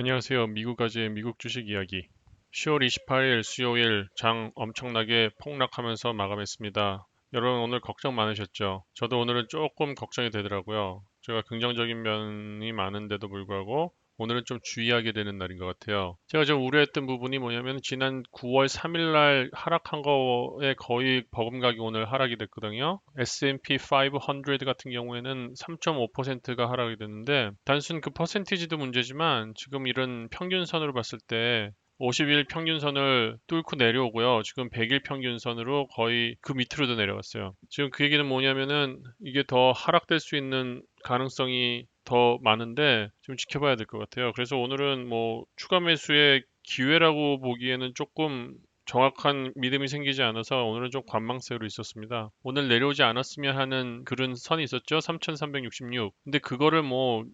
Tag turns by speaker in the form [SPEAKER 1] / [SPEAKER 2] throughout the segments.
[SPEAKER 1] 안녕하세요. 미국 아재의 미국 주식 이야기. 10월 28일 수요일 장 엄청나게 폭락하면서 마감했습니다. 여러분 오늘 걱정 많으셨죠? 저도 오늘은 조금 걱정이 되더라고요. 제가 긍정적인 면이 많은데도 불구하고 오늘은 좀 주의하게 되는 날인 것 같아요. 제가 좀 우려했던 부분이 뭐냐면 지난 9월 3일 날 하락한 거에 거의 버금가기 오늘 하락이 됐거든요. S&P 500 같은 경우에는 3.5%가 하락이 됐는데 단순 그 퍼센티지도 문제지만 지금 이런 평균선으로 봤을 때 50일 평균선을 뚫고 내려오고요. 지금 100일 평균선으로 거의 그 밑으로도 내려왔어요. 지금 그 얘기는 뭐냐면은 이게 더 하락될 수 있는 가능성이 더 많은데 좀 지켜봐야 될 것 같아요. 그래서 오늘은 뭐 추가 매수의 기회라고 보기에는 조금 정확한 믿음이 생기지 않아서 오늘은 좀 관망세로 있었습니다. 오늘 내려오지 않았으면 하는 그런 선이 있었죠. 3,366. 근데 그거를 뭐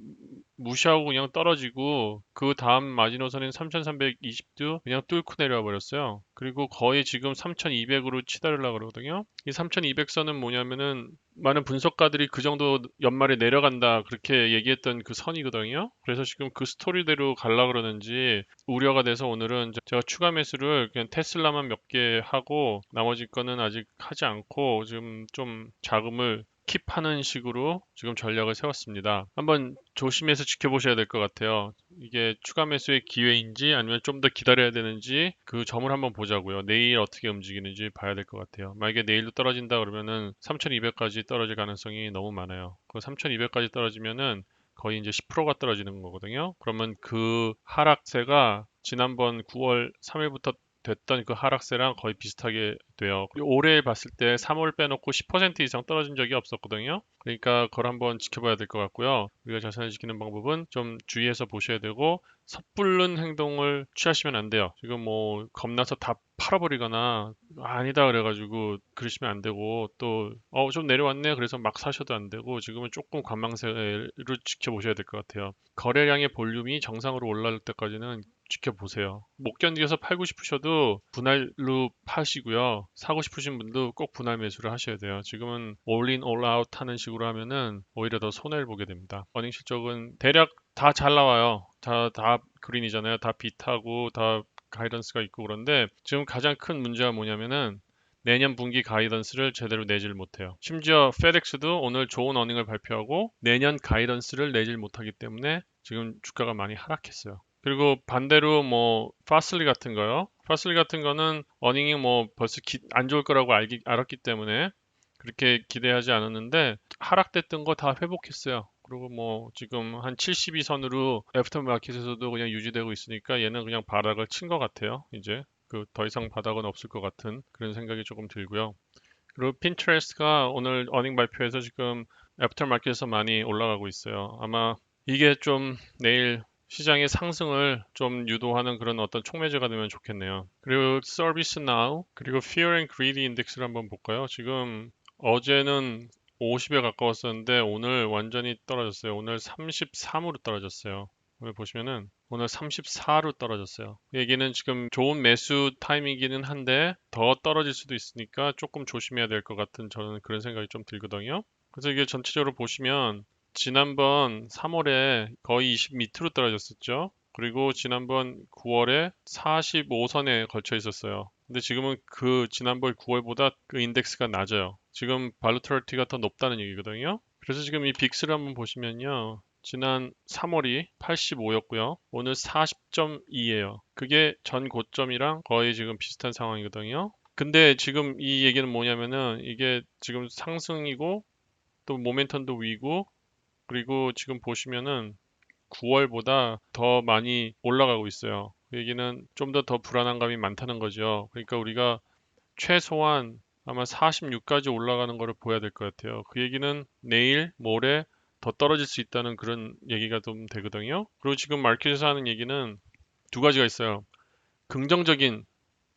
[SPEAKER 1] 무시하고 그냥 떨어지고 그 다음 마지노선인 3,320도 그냥 뚫고 내려와 버렸어요. 그리고 거의 지금 3,200으로 치달으려고 그러거든요. 이 3,200선은 뭐냐면은 많은 분석가들이 그 정도 연말에 내려간다 그렇게 얘기했던 그 선이거든요. 그래서 지금 그 스토리대로 갈라 그러는지 우려가 돼서 오늘은 제가 추가 매수를 그냥 테슬라만 몇 개 하고 나머지 거는 아직 하지 않고 지금 좀 자금을 킵하는 식으로 지금 전략을 세웠습니다. 한번 조심해서 지켜보셔야 될 것 같아요. 이게 추가 매수의 기회인지 아니면 좀 더 기다려야 되는지 그 점을 한번 보자고요. 내일 어떻게 움직이는지 봐야 될 것 같아요. 만약에 내일도 떨어진다 그러면은 3200까지 떨어질 가능성이 너무 많아요. 그 3200까지 떨어지면은 거의 이제 10%가 떨어지는 거거든요. 그러면 그 하락세가 지난번 9월 3일부터 됐던 그 하락세랑 거의 비슷하게 돼요. 올해 봤을 때 3월 빼놓고 10% 이상 떨어진 적이 없었거든요. 그러니까 그걸 한번 지켜봐야 될 것 같고요. 우리가 자산을 지키는 방법은 좀 주의해서 보셔야 되고 섣불른 행동을 취하시면 안 돼요. 지금 뭐 겁나서 다 팔아버리거나 아니다 그래가지고 그러시면 안 되고 또 어 좀 내려왔네 그래서 막 사셔도 안 되고 지금은 조금 관망세를 지켜보셔야 될 것 같아요. 거래량의 볼륨이 정상으로 올라올 때까지는 지켜보세요. 못 견디어서 팔고 싶으셔도 분할로 파시고요. 사고 싶으신 분도 꼭 분할 매수를 하셔야 돼요. 지금은 올인 올아웃 하는 식으로 하면은 오히려 더 손해를 보게 됩니다. 어닝 실적은 대략 다 잘 나와요. 다, 다 그린이잖아요. 다 비트하고 다 가이던스가 있고 그런데 지금 가장 큰 문제가 뭐냐면은 내년 분기 가이던스를 제대로 내질 못해요. 심지어 페덱스도 오늘 좋은 어닝을 발표하고 내년 가이던스를 내질 못하기 때문에 지금 주가가 많이 하락했어요. 그리고 반대로 뭐 파슬리 같은 거요. 파슬리 같은 거는 어닝이 뭐 벌써 기, 안 좋을 거라고 알기, 알았기 때문에 그렇게 기대하지 않았는데 하락됐던 거 다 회복했어요. 그리고 뭐 지금 한 72선으로 애프터 마켓에서도 그냥 유지되고 있으니까 얘는 그냥 바닥을 친 것 같아요. 이제 그 더 이상 바닥은 없을 것 같은 그런 생각이 조금 들고요. 그리고 핀트레스트가 오늘 어닝 발표에서 지금 애프터 마켓에서 많이 올라가고 있어요. 아마 이게 좀 내일 시장의 상승을 좀 유도하는 그런 어떤 촉매제가 되면 좋겠네요. 그리고 서비스 나우 그리고 Fear and Greed 인덱스를 한번 볼까요? 지금 어제는 50에 가까웠었는데 오늘 완전히 떨어졌어요. 오늘 33으로 떨어졌어요. 오늘 보시면은 오늘 34로 떨어졌어요. 얘기는 지금 좋은 매수 타임이기는 한데 더 떨어질 수도 있으니까 조금 조심해야 될 것 같은 저는 그런 생각이 좀 들거든요. 그래서 이게 전체적으로 보시면 지난번 3월에 거의 20 밑으로 떨어졌었죠. 그리고 지난번 9월에 45선에 걸쳐 있었어요. 근데 지금은 그 지난번 9월보다 그 인덱스가 낮아요. 지금 발루트럴티가 더 높다는 얘기거든요. 그래서 지금 이 빅스를 한번 보시면요. 지난 3월이 85였고요. 오늘 40.2예요. 그게 전 고점이랑 거의 지금 비슷한 상황이거든요. 근데 지금 이 얘기는 뭐냐면은 이게 지금 상승이고 또 모멘텀도 위고 그리고 지금 보시면은 9월보다 더 많이 올라가고 있어요. 그 얘기는 좀 더 더 불안한 감이 많다는 거죠. 그러니까 우리가 최소한 아마 46까지 올라가는 거를 보여야 될 것 같아요. 그 얘기는 내일, 모레 더 떨어질 수 있다는 그런 얘기가 좀 되거든요. 그리고 지금 마켓에서 하는 얘기는 두 가지가 있어요. 긍정적인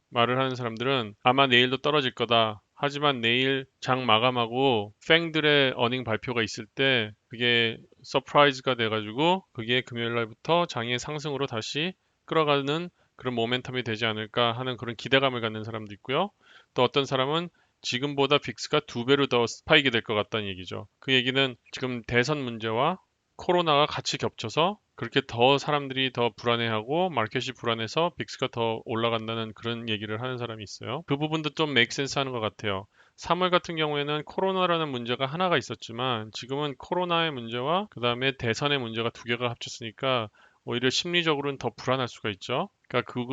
[SPEAKER 1] 말을 하는 사람들은 아마 내일도 떨어질 거다. 하지만 내일 장 마감하고 팽들의 어닝 발표가 있을 때 그게 서프라이즈가 돼가지고 그게 금요일 날부터 장의 상승으로 다시 끌어가는 그런 모멘텀이 되지 않을까 하는 그런 기대감을 갖는 사람도 있고요. 또 어떤 사람은 지금보다 빅스가 두 배로 더 스파이게 될 것 같다는 얘기죠. 그 얘기는 지금 대선 문제와 코로나가 같이 겹쳐서 그렇게 더 사람들이 더 불안해하고 마켓이 불안해서 빅스가 더 올라간다는 그런 얘기를 하는 사람이 있어요. 그 부분도 좀 메이크 센스 하는 것 같아요. 3월 같은 경우에는 코로나라는 문제가 하나가 있었지만 지금은 코로나의 문제와 그 다음에 대선의 문제가 두 개가 합쳤으니까 오히려 심리적으로는 더 불안할 수가 있죠. 그러니까 그,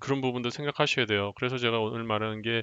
[SPEAKER 1] 그런 부분도 생각하셔야 돼요. 그래서 제가 오늘 말하는 게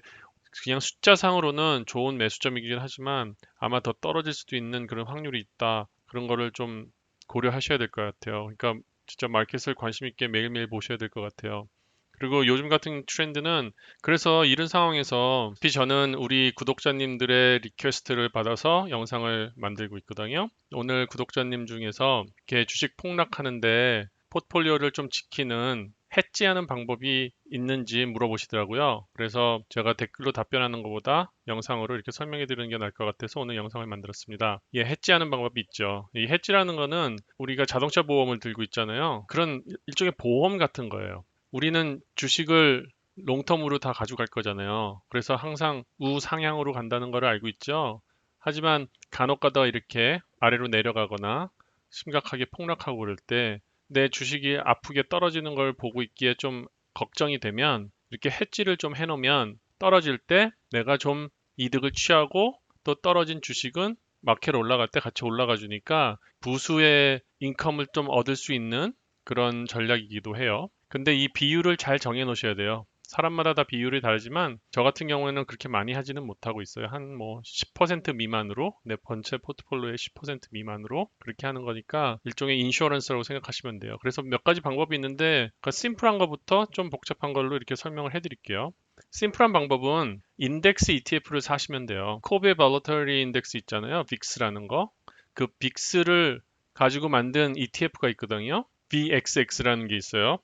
[SPEAKER 1] 그냥 숫자상으로는 좋은 매수점이긴 하지만 아마 더 떨어질 수도 있는 그런 확률이 있다. 그런 거를 좀 고려하셔야 될 것 같아요. 그러니까 진짜 마켓을 관심 있게 매일매일 보셔야 될 것 같아요. 그리고 요즘 같은 트렌드는 그래서 이런 상황에서 저는 우리 구독자님들의 리퀘스트를 받아서 영상을 만들고 있거든요. 오늘 구독자님 중에서 주식 폭락하는데 포트폴리오를 좀 지키는 해지하는 방법이 있는지 물어보시더라고요. 그래서 제가 댓글로 답변하는 것보다 영상으로 이렇게 설명해 드리는 게 나을 것 같아서 오늘 영상을 만들었습니다. 예, 해지하는 방법이 있죠. 이 해지라는 거는 우리가 자동차 보험을 들고 있잖아요. 그런 일종의 보험 같은 거예요. 우리는 주식을 롱텀으로 다 가져갈 거잖아요. 그래서 항상 우상향으로 간다는 걸 알고 있죠. 하지만 간혹 가다 이렇게 아래로 내려가거나 심각하게 폭락하고 그럴 때 내 주식이 아프게 떨어지는 걸 보고 있기에 좀 걱정이 되면 이렇게 해지를 좀 해놓으면 떨어질 때 내가 좀 이득을 취하고 또 떨어진 주식은 마켓 올라갈 때 같이 올라가 주니까 부수의 인컴을 좀 얻을 수 있는 그런 전략이기도 해요. 근데 이 비율을 잘 정해 놓으셔야 돼요. 사람마다 다 비율이 다르지만 저 같은 경우에는 그렇게 많이 하지는 못하고 있어요. 한 뭐 10% 미만으로 내 전체 포트폴리오의 10% 미만으로 그렇게 하는 거니까 일종의 인슈어런스라고 생각하시면 돼요. 그래서 몇 가지 방법이 있는데 그 심플한 것부터 좀 복잡한 걸로 이렇게 설명을 해드릴게요. 심플한 방법은 인덱스 ETF를 사시면 돼요. 코베 발로터리 인덱스 있잖아요. 빅스라는 거. 그 빅스를 가지고 만든 ETF가 있거든요. VXX라는 게 있어요.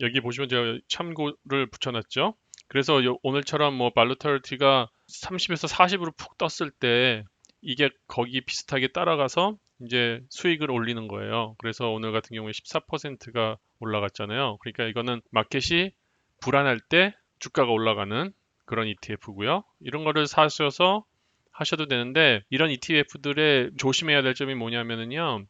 [SPEAKER 1] 여기 보시면 제가 참고를 붙여놨죠. 그래서 오늘처럼 뭐 발로터리티가 30에서 40으로 푹 떴을 때 이게 거기 비슷하게 따라가서 이제 수익을 올리는 거예요. 그래서 오늘 같은 경우에 14%가 올라갔잖아요. 그러니까 이거는 마켓이 불안할 때 주가가 올라가는 그런 ETF고요. 이런 거를 사셔서 하셔도 되는데 이런 ETF들의 조심해야 될 점이 뭐냐면은요.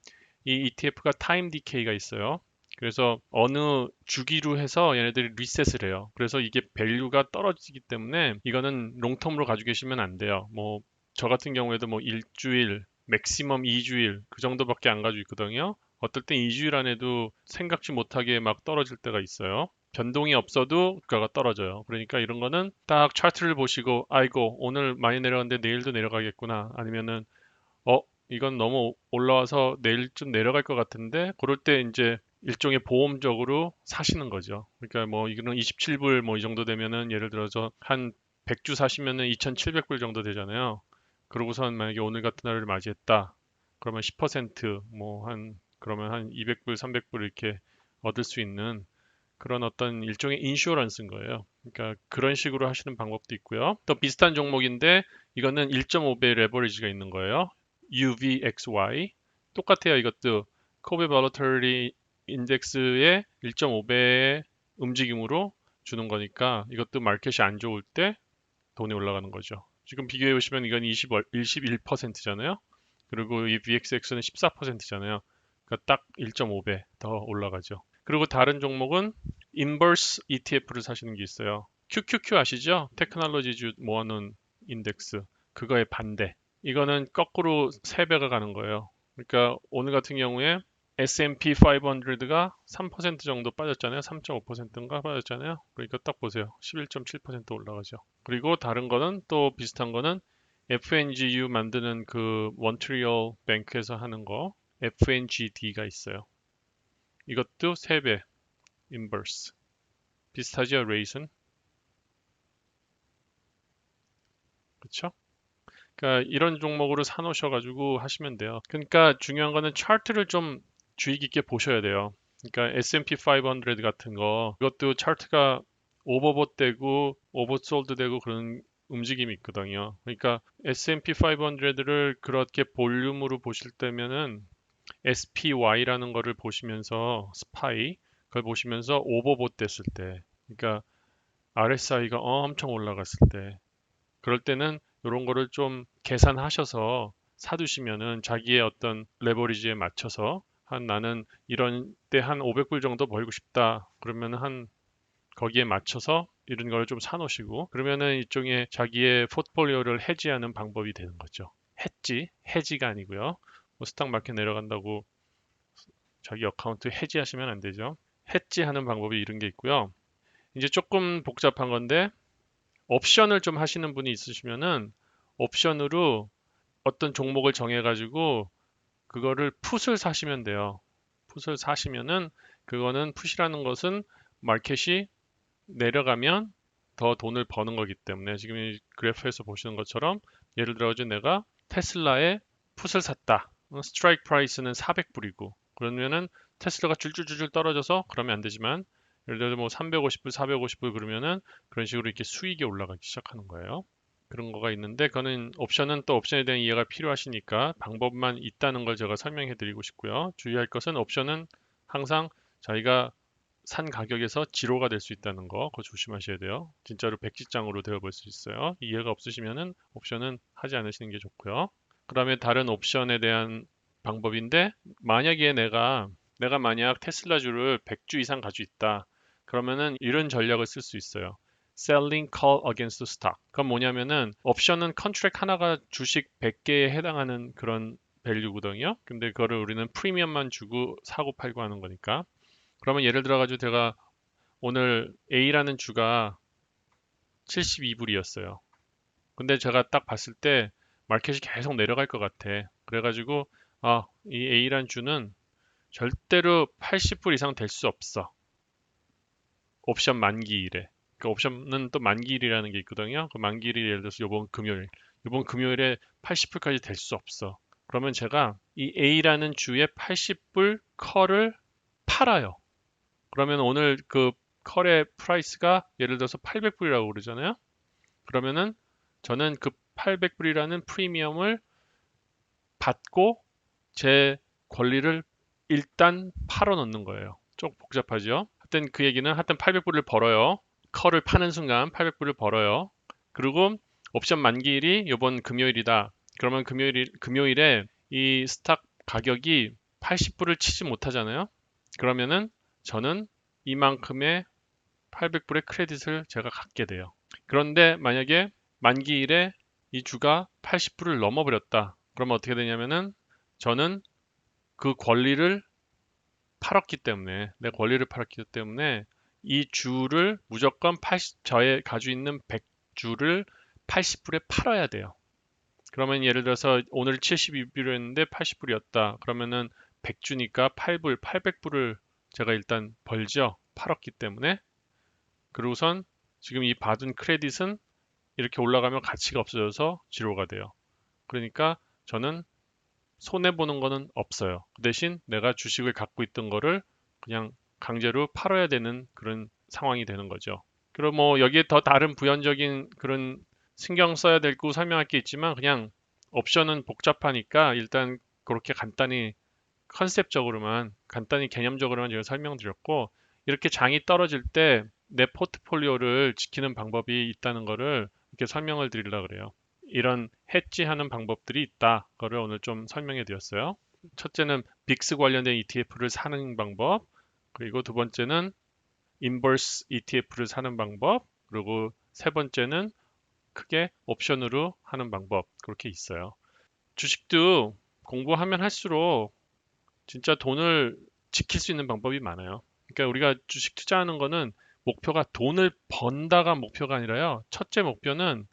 [SPEAKER 1] 이 ETF가 타임 디케이가 있어요. 그래서 어느 주기로 해서 얘네들이 리셋을 해요. 그래서 이게 밸류가 떨어지기 때문에 이거는 롱텀으로 가지고 계시면 안 돼요. 뭐 저 같은 경우에도 뭐 일주일, 맥시멈 2주일 그 정도밖에 안 가지고 있거든요. 어떨 땐 2주일 안에도 생각지 못하게 막 떨어질 때가 있어요. 변동이 없어도 주가가 떨어져요. 그러니까 이런 거는 딱 차트를 보시고 아이고 오늘 많이 내려갔는데 내일도 내려가겠구나 아니면은 어 이건 너무 올라와서 내일 좀 내려갈 것 같은데 그럴 때 이제 일종의 보험적으로 사시는 거죠. 그러니까 뭐 이거는 27불 뭐 이 정도 되면은 예를 들어서 한 100주 사시면은 2,700불 정도 되잖아요. 그러고선 만약에 오늘 같은 날을 맞이했다. 그러면 10%뭐 한 그러면 한 200불, 300불 이렇게 얻을 수 있는 그런 어떤 일종의 인슈어런스인 거예요. 그러니까 그런 식으로 하시는 방법도 있고요. 또 비슷한 종목인데 이거는 1.5배 레버리지가 있는 거예요. UVXY 똑같아요. 이것도 코베 발로터리 인덱스의 1.5배의 움직임으로 주는 거니까 이것도 마켓이 안 좋을 때 돈이 올라가는 거죠. 지금 비교해 보시면 이건 20, 21%잖아요. 그리고 이 VXX는 14%잖아요. 그러니까 딱 1.5배 더 올라가죠. 그리고 다른 종목은 인버스 ETF를 사시는 게 있어요. QQQ 아시죠? 테크놀로지주 모아놓은 인덱스. 그거의 반대. 이거는 거꾸로 3배가 가는 거예요. 그러니까 오늘 같은 경우에 S&P 500가 3% 정도 빠졌잖아요. 3.5%인가 빠졌잖아요. 그러니까 딱 보세요. 11.7% 올라가죠. 그리고 다른 거는 또 비슷한 거는 FNGU 만드는 그 몬트리올 뱅크에서 하는 거 FNGD가 있어요. 이것도 3배 인버스. 비슷하죠, 레이슨? 그쵸? 그러니까 이런 종목으로 사놓으셔가지고 하시면 돼요. 그러니까 중요한 거는 차트를 좀 주의 깊게 보셔야 돼요. 그러니까 S&P 500 같은 거 이것도 차트가 오버봇 되고 오버솔드 되고 그런 움직임이 있거든요. 그러니까 S&P 500를 그렇게 볼륨으로 보실 때면은 SPY라는 거를 보시면서 스파이 그걸 보시면서 오버봇 됐을 때 그러니까 RSI가 엄청 올라갔을 때 그럴 때는 이런 거를 좀 계산하셔서 사두시면은 자기의 어떤 레버리지에 맞춰서 한 나는 이런 때 한 500불 정도 벌고 싶다. 그러면 한 거기에 맞춰서 이런 걸 좀 사놓으시고 그러면은 일종의 자기의 포트폴리오를 해지하는 방법이 되는 거죠. 해지, 해지가 아니고요. 뭐 스탁 마켓 내려간다고 자기 어카운트 해지하시면 안 되죠. 해지하는 방법이 이런 게 있고요. 이제 조금 복잡한 건데 옵션을 좀 하시는 분이 있으시면은 옵션으로 어떤 종목을 정해가지고 그거를 풋을 사시면 돼요. 풋을 사시면은 그거는 풋이라는 것은 마켓이 내려가면 더 돈을 버는 거기 때문에 지금 이 그래프에서 보시는 것처럼 예를 들어 서 내가 테슬라의 풋을 샀다. 스트라이크 프라이스는 400불이고 그러면은 테슬라가 줄줄줄줄 떨어져서 그러면 안 되지만 예를 들어 뭐 350불, 450불 그러면은 그런 식으로 이렇게 수익이 올라가기 시작하는 거예요. 그런 거가 있는데 그거는 옵션은 또 옵션에 대한 이해가 필요하시니까 방법만 있다는 걸 제가 설명해 드리고 싶고요. 주의할 것은 옵션은 항상 자기가 산 가격에서 지로가 될 수 있다는 거 그거 조심하셔야 돼요. 진짜로 백지장으로 되어볼 수 있어요. 이해가 없으시면은 옵션은 하지 않으시는 게 좋고요. 그 다음에 다른 옵션에 대한 방법인데 만약에 내가 내가 만약 테슬라 주를 100주 이상 가지고 있다. 그러면은 이런 전략을 쓸 수 있어요. Selling call against stock. 그건 뭐냐면은 옵션은 컨트랙 하나가 주식 100개에 해당하는 그런 밸류거든요. 근데 그거를 우리는 프리미엄만 주고 사고 팔고 하는 거니까. 그러면 예를 들어 가지고 제가 오늘 A라는 주가 72불이었어요. 근데 제가 딱 봤을 때 마켓이 계속 내려갈 것 같아. 그래가지고 아, 이 A란 주는 절대로 80불 이상 될 수 없어. 옵션 만기일에. 그 옵션은 또 만기일이라는 게 있거든요. 그 만기일이 예를 들어서 이번 금요일, 이번 금요일에 80불까지 될 수 없어. 그러면 제가 이 A라는 주에 80불 컬을 팔아요. 그러면 오늘 그 컬의 프라이스가 예를 들어서 800불이라고 그러잖아요. 그러면은 저는 그 800불이라는 프리미엄을 받고 제 권리를 일단 팔아 넣는 거예요. 좀 복잡하죠? 하여튼 그 얘기는 하여튼 800불을 벌어요. 컬을 파는 순간 800불을 벌어요. 그리고 옵션 만기일이 이번 금요일이다. 그러면 금요일 금요일에 이 스탁 가격이 80불을 치지 못하잖아요. 그러면은 저는 이만큼의 800불의 크레딧을 제가 갖게 돼요. 그런데 만약에 만기일에 이 주가 80불을 넘어버렸다. 그러면 어떻게 되냐면은 저는 그 권리를 팔았기 때문에 내 권리를 팔았기 때문에 이 주를 무조건 80, 저의 가지고 있는 100주를 80불에 팔아야 돼요. 그러면 예를 들어서 오늘 72불이었는데 80불이었다. 그러면은 100주니까 8불, 800불을 제가 일단 벌죠. 팔았기 때문에. 그리고선 지금 이 받은 크레딧은 이렇게 올라가면 가치가 없어져서 지로가 돼요. 그러니까 저는 손해보는 거는 없어요. 그 대신 내가 주식을 갖고 있던 거를 그냥 강제로 팔아야 되는 그런 상황이 되는 거죠. 그리고 뭐 여기에 더 다른 부연적인 그런 신경 써야 될 거 설명할 게 있지만 그냥 옵션은 복잡하니까 일단 그렇게 간단히 컨셉적으로만 간단히 개념적으로만 제가 설명드렸고 이렇게 장이 떨어질 때 내 포트폴리오를 지키는 방법이 있다는 거를 이렇게 설명을 드리려고 그래요. 이런 해지하는 방법들이 있다. 거를 오늘 좀 설명해 드렸어요. 첫째는 빅스 관련된 ETF를 사는 방법, 그리고 두 번째는 인버스 ETF를 사는 방법, 그리고 세 번째는 크게 옵션으로 하는 방법 그렇게 있어요. 주식도 공부하면 할수록 진짜 돈을 지킬 수 있는 방법이 많아요. 그러니까 우리가 주식 투자하는 거는 목표가 돈을 번다가 목표가 아니라요. 첫째 목표는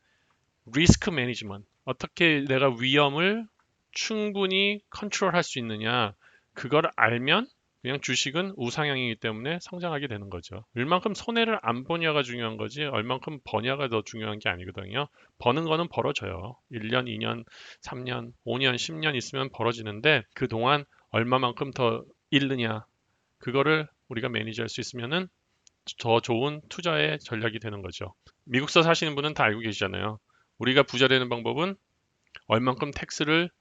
[SPEAKER 1] 리스크 매니지먼트. 어떻게 내가 위험을 충분히 컨트롤할 수 있느냐. 그걸 알면 그냥 주식은 우상향이기 때문에 성장하게 되는 거죠. 얼만큼 손해를 안 보냐가 중요한 거지 얼만큼 버냐가 더 중요한 게 아니거든요. 버는 거는 벌어져요. 1년, 2년, 3년, 5년, 10년 있으면 벌어지는데 그동안 얼마만큼 더 잃느냐 그거를 우리가 매니지할 수 있으면은 더 좋은 투자의 전략이 되는 거죠. 미국서 사시는 분은 다 알고 계시잖아요. 우리가 부자 되는 방법은 얼만큼 텍스를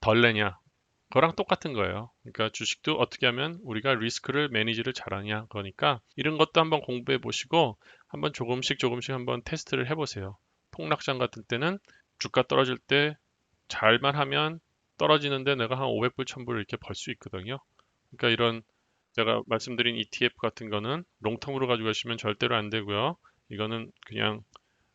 [SPEAKER 1] 덜 내냐 그 거랑 똑같은 거예요. 그러니까 주식도 어떻게 하면 우리가 리스크를 매니지를 잘하냐 그러니까 이런 것도 한번 공부해 보시고 한번 조금씩 조금씩 한번 테스트를 해보세요. 폭락장 같은 때는 주가 떨어질 때 잘만 하면 떨어지는데 내가 한 500불, 1000불 이렇게 벌 수 있거든요. 그러니까 이런 제가 말씀드린 ETF 같은 거는 롱텀으로 가지고 가시면 절대로 안 되고요. 이거는 그냥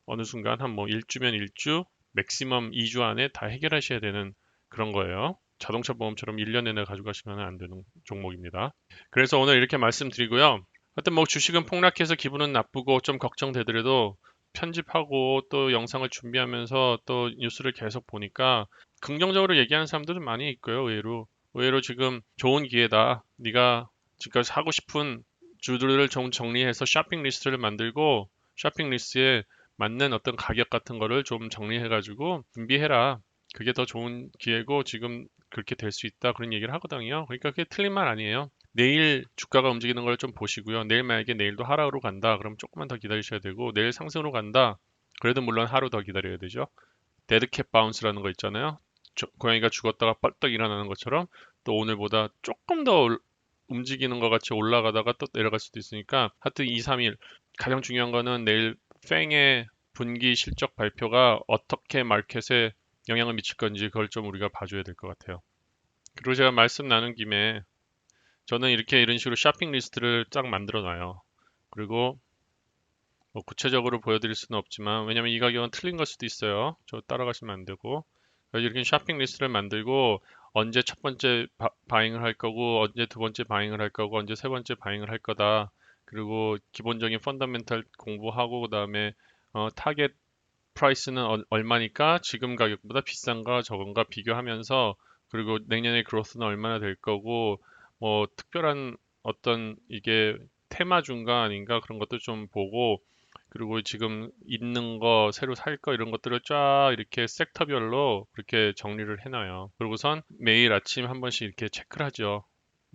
[SPEAKER 1] 어느 순간 한 뭐 1주면 1주, 맥시멈 2주 안에 다 해결하셔야 되는 그런 거예요. 자동차 보험처럼 1년 내내 가지고 가시면 안 되는 종목입니다. 그래서 오늘 이렇게 말씀드리고요. 하여튼 뭐 주식은 폭락해서 기분은 나쁘고 좀 걱정되더라도 편집하고 또 영상을 준비하면서 또 뉴스를 계속 보니까 긍정적으로 얘기하는 사람들도 많이 있고요. 의외로 의외로 지금 좋은 기회다. 네가 지금까지 사고 싶은 주들을 좀 정리해서 쇼핑 리스트를 만들고 쇼핑 리스트에 맞는 어떤 가격 같은 거를 좀 정리해가지고 준비해라. 그게 더 좋은 기회고 지금 그렇게 될 수 있다 그런 얘기를 하거든요. 그러니까 그게 틀린 말 아니에요. 내일 주가가 움직이는 걸 좀 보시고요. 내일 만약에 내일도 하락으로 간다. 그럼 조금만 더 기다리셔야 되고 내일 상승으로 간다. 그래도 물론 하루 더 기다려야 되죠. 데드캡 바운스라는 거 있잖아요. 저, 고양이가 죽었다가 뻘떡 일어나는 것처럼 또 오늘보다 조금 더 올, 움직이는 것 같이 올라가다가 또 내려갈 수도 있으니까 하여튼 2, 3일 가장 중요한 거는 내일 팽의 분기 실적 발표가 어떻게 마켓에 영향을 미칠 건지 그걸 좀 우리가 봐줘야 될 것 같아요. 그리고 제가 말씀 나눈 김에 저는 이렇게 이런 식으로 쇼핑 리스트를 쫙 만들어 놔요. 그리고 뭐 구체적으로 보여드릴 수는 없지만 왜냐면 이 가격은 틀린 걸 수도 있어요. 저 따라가시면 안 되고 이렇게 쇼핑 리스트를 만들고 언제 첫 번째 바, 잉을할 거고 언제 두 번째 바잉을 할 거고 언제 세 번째 바잉을 할 거다. 그리고 기본적인 펀더멘탈 공부하고 그 다음에 어, 타겟 프라이스는 어, 얼마니까 지금 가격보다 비싼가 적은가 비교하면서 그리고 내년에 그로스는 얼마나 될 거고 뭐 특별한 어떤 이게 테마 중가 아닌가 그런 것도 좀 보고 그리고 지금 있는 거 새로 살 거 이런 것들을 쫙 이렇게 섹터별로 그렇게 정리를 해놔요. 그리고선 매일 아침 한 번씩 이렇게 체크를 하죠.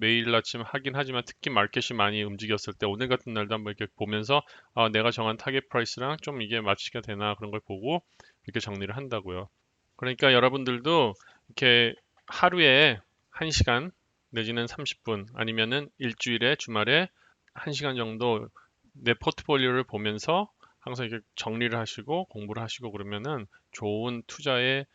[SPEAKER 1] 매일 아침 하긴 하지만 특히 마켓이 많이 움직였을 때 오늘 같은 날도 한번 이렇게 보면서 아, 내가 정한 타겟 프라이스랑 좀 이게 마치가 되나 그런 걸 보고 이렇게 정리를 한다고요. 그러니까 여러분들도 이렇게 하루에 1시간 내지는 30분 아니면은 일주일에 주말에 1시간 정도 내 포트폴리오를 보면서 항상 이렇게 정리를 하시고 공부를 하시고 그러면은 좋은 투자의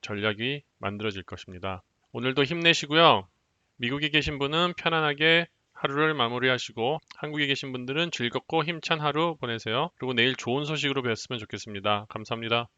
[SPEAKER 1] 전략이 만들어질 것입니다. 오늘도 힘내시고요. 미국에 계신 분은 편안하게 하루를 마무리하시고 한국에 계신 분들은 즐겁고 힘찬 하루 보내세요. 그리고 내일 좋은 소식으로 뵙으면 좋겠습니다. 감사합니다.